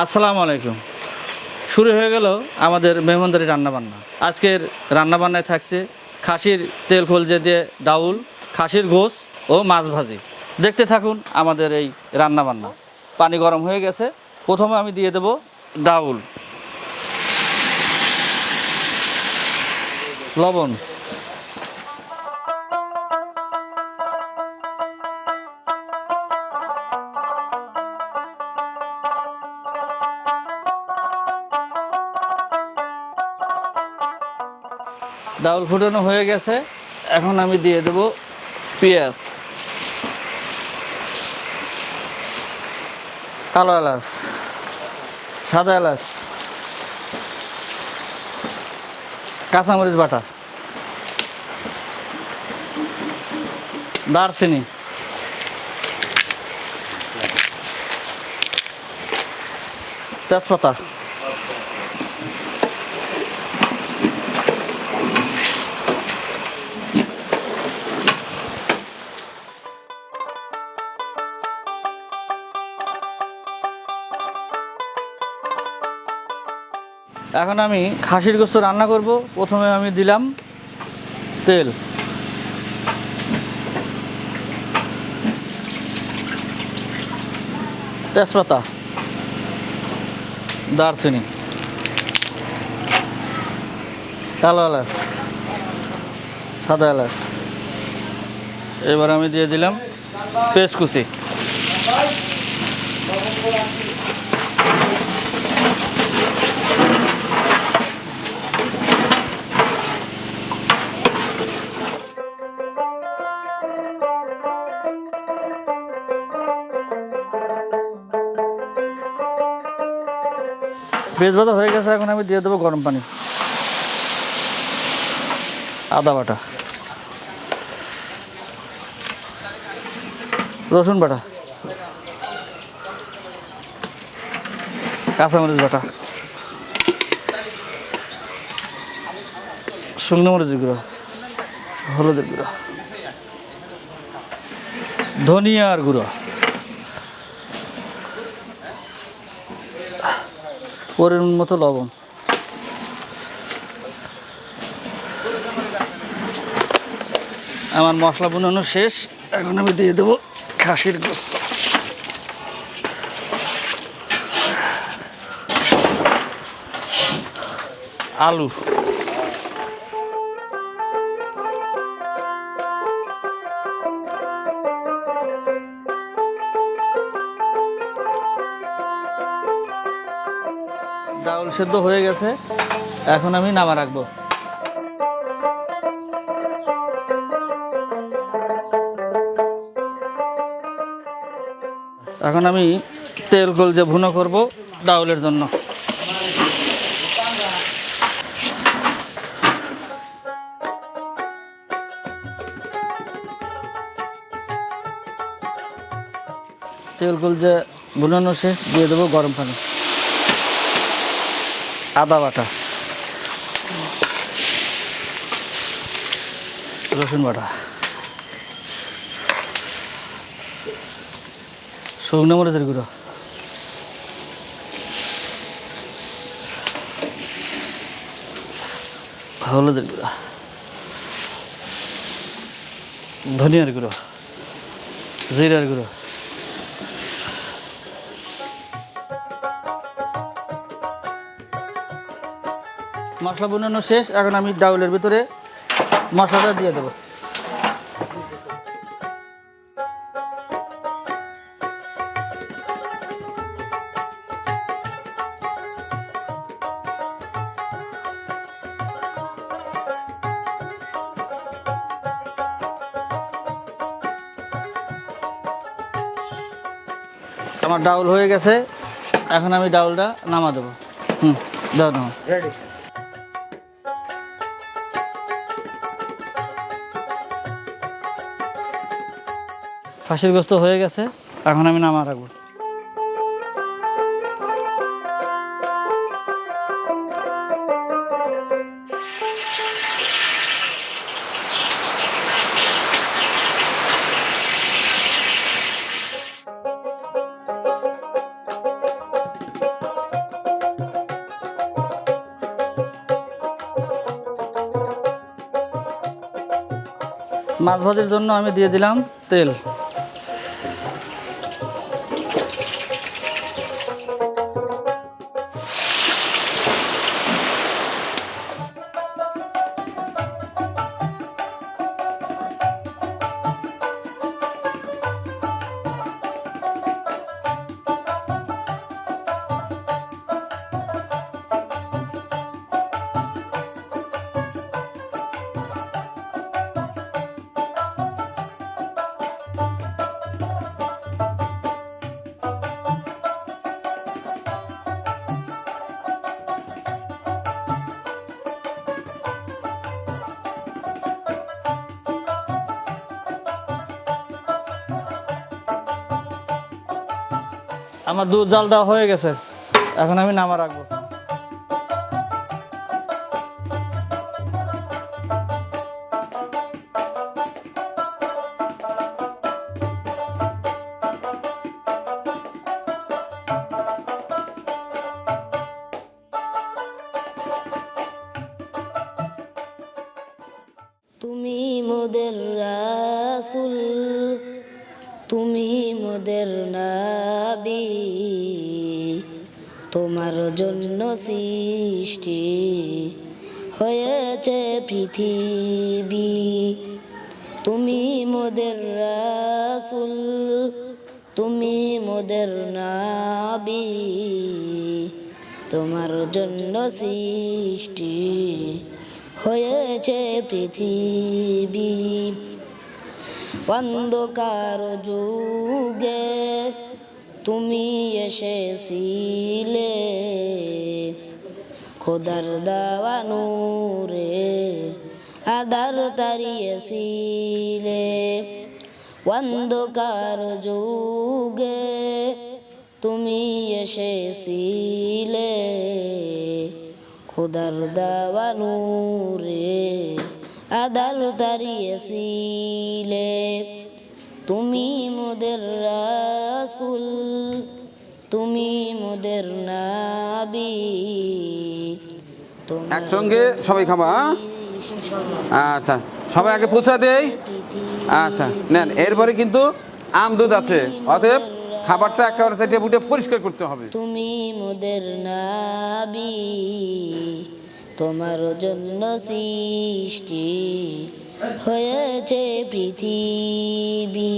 আসসালামু আলাইকুম। শুরু হয়ে গেল আমাদের মেহমানদারি রান্নাবান্না। আজকের রান্নাবান্নায় থাকছে খাসির তেল খোলজে দিয়ে ডাউল, খাসির গোস ও মাছ ভাজি। দেখতে থাকুন আমাদের এই রান্নাবান্না। পানি গরম হয়ে গেছে। প্রথমে আমি দিয়ে দেব ডাউল। লবণ। ডাউল ফুটানো হয়ে গেছে। এখন আমি দিয়ে দেব পেঁয়াজ। কালো এলাচ। সাদা এলাচ। কাঁচামরিচ বাটা। দারচিনি। তেজপাতা। এখন আমি খাসির গোস্ত রান্না করব। প্রথমে আমি দিলাম তেল। তেজপাতা, দারচিনি, কালো এলাচ, সাদা এলাচ। এবার আমি দিয়ে দিলাম পেস্ট পেঁয়াজ ভাজা হয়ে গেছে, এখন আমি দিয়ে দেবো গরম পানি। আদা বাটা। রসুন বাটা। কাঁচামরিচ বাটা। শুকনো মরিচের গুঁড়ো। হলুদের গুঁড়ো। ধনিয়ার গুঁড়ো। পরিমাণ মতো লবণ। আমার মশলা বোনানো শেষ। এখন আমি দিয়ে দেবো খাসির গোস্ত। আলু। সেদ্ধ হয়ে গেছে। এখন আমি নামা রাখব। এখন আমি তেল কল যে ভুনো করব ডাউলের জন্য। তেল কল যে ভুনানো শেষ, দিয়ে দেবো গরম পানি। আদা বাটা। রসুন বাটা। শুকনো মরিচের গুঁড়ো। হলুদের গুঁড়ো। ধনিয়ার গুঁড়ো। জিরার গুঁড়ো। মশলা বানানো শেষ, এখন আমি ডাউলের ভিতরে মশলাটা দিয়ে দেবো। আমার ডাউল হয়ে গেছে, এখন আমি ডাউলটা নামা দেবো। হুম দাও নামা ফাঁসির গ্রস্ত হয়ে গেছে। এখন আমি নামা রাখব মাছ ভাজির জন্য আমি দিয়ে দিলাম তেল। আমার দুধ জাল দেওয়া হয়ে গেছে। এখন আমি নামা রাখব। তুমি মোদের তোমার জন্য সৃষ্টি হয়েছে পৃথিবী। তুমি মোদের রাসুল, তুমি মোদের নাবি। তোমার জন্য সৃষ্টি হয়েছে পৃথিবী। অন্ধকার যুগে তুমি এসেছিলে খোদার দেওয়া নূরে আদার তারিয়েছিলে অন্ধকার যুগে। তুমি এসেছিলে খোদার দেওয়া নূরে আদাল তারিয়েছিলে। তুমি মোদের রাসুল তুমি মোদের নাবি। একসঙ্গে সবাই খাবা হ্যাঁ? আচ্ছা সবাই আগে পুষা দেই। আচ্ছা নেন এরপরে কিন্তু আম দুধ আছে। অতএব খাবারটা একেবারে সেটে বুটে পরিষ্কার করতে হবে। তুমি মোদের নাবি তোমার জন্য সৃষ্টি হয়েছে পৃথিবী।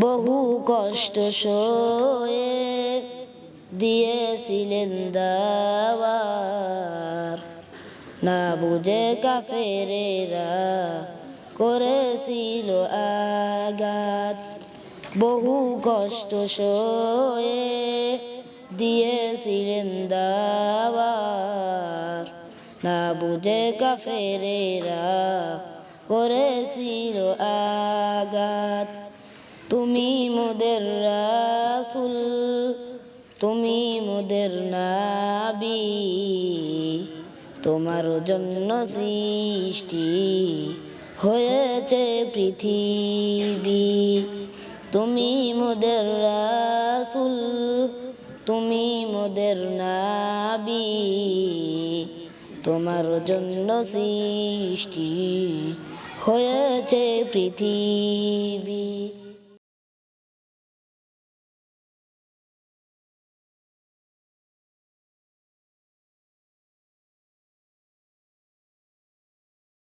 বহু কষ্ট সয়ে দিয়েছিলেন দাওয়ার। না বুঝে কাফেরেরা করেছিল আঘাত। বহু কষ্ট সয়ে দিয়েছিলেন দাওয়ার। না বুঝে কাফেরেরা করেছিল আঘাত। তুমি মোদের রাসুল, তুমি মোদের নাবি, তোমার জন্য সৃষ্টি হয়েছে পৃথিবী। তুমি মোদের রাসুল, তুমি মোদের নাবি, তোমার জন্য সৃষ্টি হয়েছে পৃথিবী।